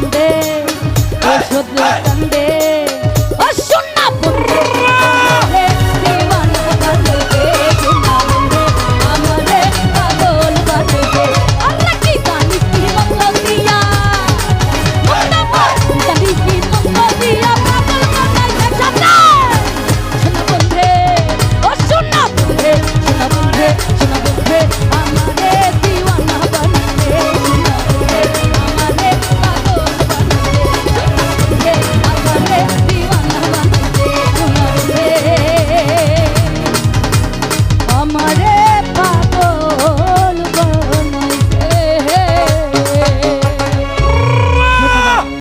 কান্দে ওষুধ কান্দে।